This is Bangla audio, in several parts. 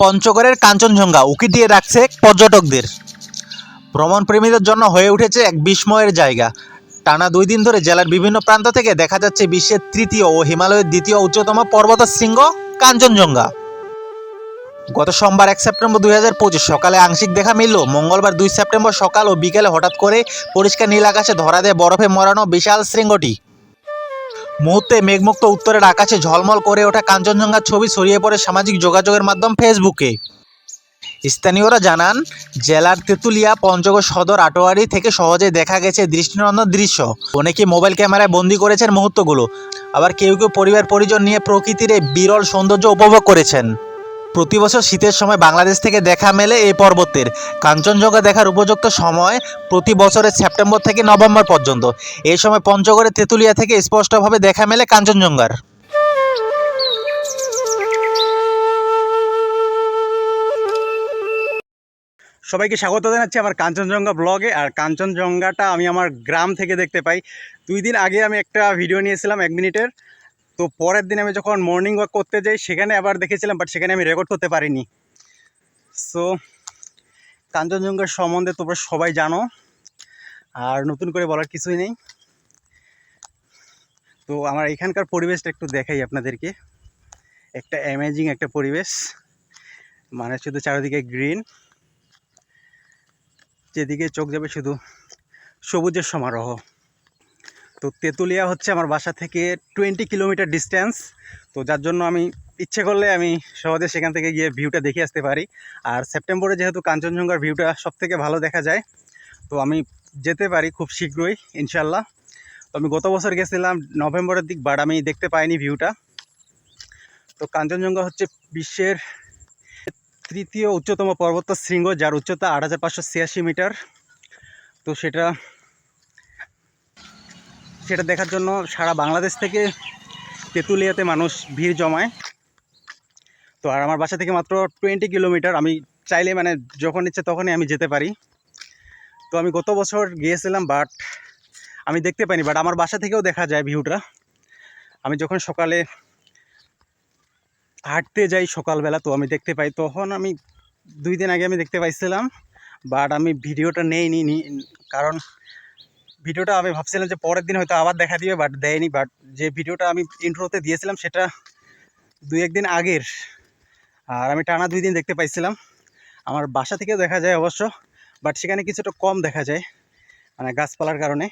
পঞ্চগড়ের কাঞ্চনজঙ্ঘা উকি দিয়ে রাখছে পর্যটকদের। ভ্রমণ প্রেমীদের জন্য হয়ে উঠেছে এক বিস্ময়ের জায়গা। টানা দুই দিন ধরে জেলার বিভিন্ন প্রান্ত থেকে দেখা যাচ্ছে বিশ্বের তৃতীয় ও হিমালয়ের দ্বিতীয় উচ্চতম পর্বত শৃঙ্গ কাঞ্চনজঙ্ঘা। গত সোমবার এক সেপ্টেম্বর দুই হাজার পঁচিশ সকালে আংশিক দেখা মিলল, মঙ্গলবার দুই সেপ্টেম্বর সকাল ও বিকেলে হঠাৎ করে পরিষ্কার নীল আকাশে ধরা দেয় বরফে মরানো বিশাল শৃঙ্গটি। মুহূর্তে মেঘমুক্ত উত্তরের আকাশে ঝলমল করে ওঠা কাঞ্চনজঙ্ঘার ছবি ছড়িয়ে পড়ে সামাজিক যোগাযোগের মাধ্যম ফেসবুকে। স্থানীয়রা জানান, জেলার তেঁতুলিয়া, পঞ্চগড় সদর, আটোয়ারি থেকে সহজে দেখা গেছে দৃষ্টিনন্দন দৃশ্য। অনেকে মোবাইল ক্যামেরায় বন্দি করেছেন মুহূর্তগুলো। আবার কেউ কেউ পরিবার পরিজন নিয়ে প্রকৃতির বিরল সৌন্দর্য উপভোগ করেছেন। প্রতি বছর শীতের সময় বাংলাদেশ থেকে দেখা মেলে এই পর্বতের। কাঞ্চনজঙ্ঘা দেখার উপযুক্ত সময় প্রতি বছরের সেপ্টেম্বর থেকে নভেম্বর পর্যন্ত। এই সময় পঞ্চগড়ের তেঁতুলিয়া থেকে স্পষ্টভাবে দেখা মেলে কাঞ্চনজঙ্ঘার। সবাইকে স্বাগত জানাচ্ছি আমার কাঞ্চনজঙ্ঘা ব্লগে। আর কাঞ্চনজঙ্ঘাটা আমি আমার গ্রাম থেকে দেখতে পাই। দুই দিন আগে আমি একটা ভিডিও নিয়েছিলাম এক মিনিটের। তো পরের দিন আমি যখন মর্নিং ওয়াক করতে যাই, সেখানে আবার দেখেছিলাম বাট সেখানে আমি রেকর্ড করতে পারিনি। সো কাঞ্চনজঙ্ঘার সম্বন্ধে তোমরা সবাই জানো, আর নতুন করে বলার কিছুই নেই। তো আমার এখানকার পরিবেশটা একটু দেখাই আপনাদেরকে। একটা অ্যামেজিং একটা পরিবেশ। মানে শুধু চারিদিকে গ্রিন যেদিকে চোখ যাবে শুধু সবুজের সমারোহ। তো তেঁতুলিয়া হচ্ছে আমার বাসা থেকে টোয়েন্টি কিলোমিটার ডিস্টেন্স তো যার জন্য আমি ইচ্ছে করলে আমি সহজে সেখান থেকে গিয়ে ভিউটা দেখে আসতে পারি। আর সেপ্টেম্বরে যেহেতু কাঞ্চনজঙ্ঘার ভিউটা সব থেকে ভালো দেখা যায়, তো আমি যেতে পারি খুব শীঘ্রই ইনশাল্লাহ তো আমি গত বছর গেছিলাম, নভেম্বরের দিক বাট আমি দেখতে পাইনি ভিউটা তো কাঞ্চনজঙ্ঘা হচ্ছে বিশ্বের তৃতীয় উচ্চতম পর্বত শৃঙ্গ, যার উচ্চতা আট হাজার পাঁচশো ছিয়াশি মিটার। তো সেটা সেটা দেখার জন্য সারা বাংলাদেশ থেকে তেঁতুলিয়াতে মানুষ ভিড় জমায়। তো আর আমার বাসা থেকে মাত্র টোয়েন্টি কিলোমিটার আমি চাইলে মানে যখন ইচ্ছে তখনই আমি যেতে পারি। তো আমি গত বছর গিয়েছিলাম বাট আমি দেখতে পাইনি বাট আমার বাসা থেকেও দেখা যায় ভিউটা আমি যখন সকালে হাঁটতে যাই সকালবেলা, তো আমি দেখতে পাই, তখন আমি দুই দিন আগে আমি দেখতে পাইছিলাম বাট আমি ভিডিওটা নেইনি, নি- কারণ ভিডিওটা আমি ভাবছিলাম যে পরের দিন হয়তো আবার দেখা দিবে বাট দেয়নি। বাট যে ভিডিওটা আমি ইন্ট্রোতে দিয়েছিলাম সেটা দুই একদিন আগের। আর আমি টানা দুই দিন দেখতে পাইছিলাম। আমার বাসা থেকেও দেখা যায় অবশ্য বাট সেখানে কিছুটা কম দেখা যায় মানে গাছপালার কারণে।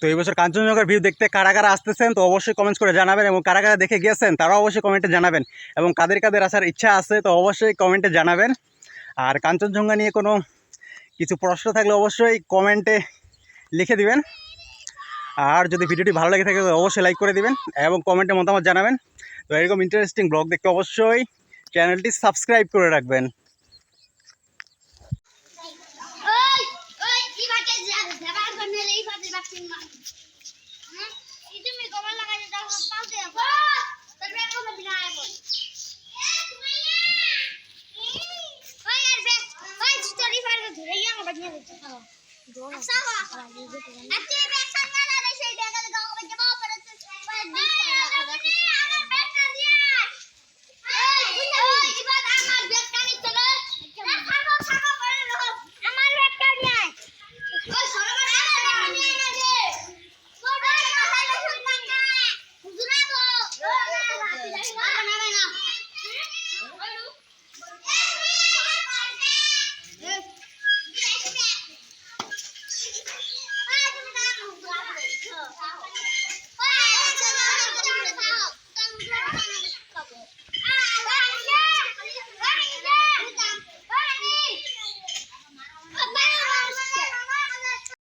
তো এই বছর কাঞ্চনজঙ্ঘার ভিউ দেখতে কারা কারা আসতেছেন তো অবশ্যই কমেন্টস করে জানাবেন এবং কারা কারা দেখে গিয়েছেন তারাও অবশ্যই কমেন্টে জানাবেন। এবং কাদের কাদের আসার ইচ্ছা আছে তো অবশ্যই কমেন্টে জানাবেন। আর কাঞ্চনজঙ্ঘা নিয়ে কোনো কিছু প্রশ্ন থাকলে অবশ্যই কমেন্টে লিখে দিবেন। আর যদি ভিডিওটি ভালো লেগে থাকে অবশ্যই লাইক করে দিবেন এবং কমেন্টে মতামত জানাবেন। তো এরকম ইন্টারেস্টিং ব্লগ দেখতে অবশ্যই চ্যানেলটি সাবস্ক্রাইব করে রাখবেন। মা। হ্যাঁ? ধরে গিয়ে আমার Actually, we are going to go over the ball, but it's just like, but it's